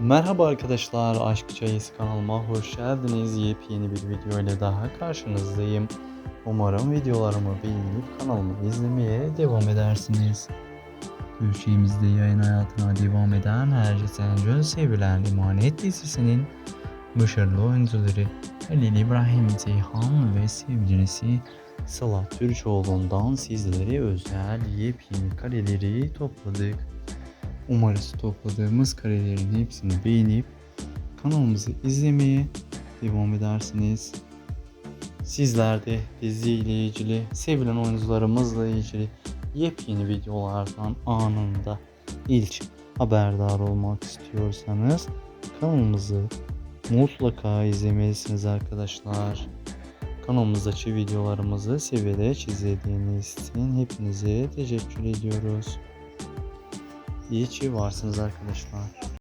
Merhaba arkadaşlar, Aşk Çayısı kanalıma hoş geldiniz. Yepyeni bir video ile daha karşınızdayım. Umarım videolarımı beğenip kanalımı izlemeye devam edersiniz. Ülkemizde yayın hayatına devam eden Herce Sencel sevilen İmanet dizisinin başarılı oyuncuları Halil İbrahim Ceyhan ve sevgilisi Sıla Türkoğlu'ndan sizlere özel yepyeni kareleri topladık. Umarız topladığımız karelerin hepsini beğenip kanalımızı izlemeye devam edersiniz. Sizler de diziyle ilgili, sevilen oyuncularımızla ilgili yepyeni videolardan anında ilk haberdar olmak istiyorsanız kanalımızı mutlaka izlemelisiniz arkadaşlar. Kanalımızdaki videolarımızı severek izlediğiniz için hepinize teşekkür ediyoruz. İyi ki varsınız arkadaşlar.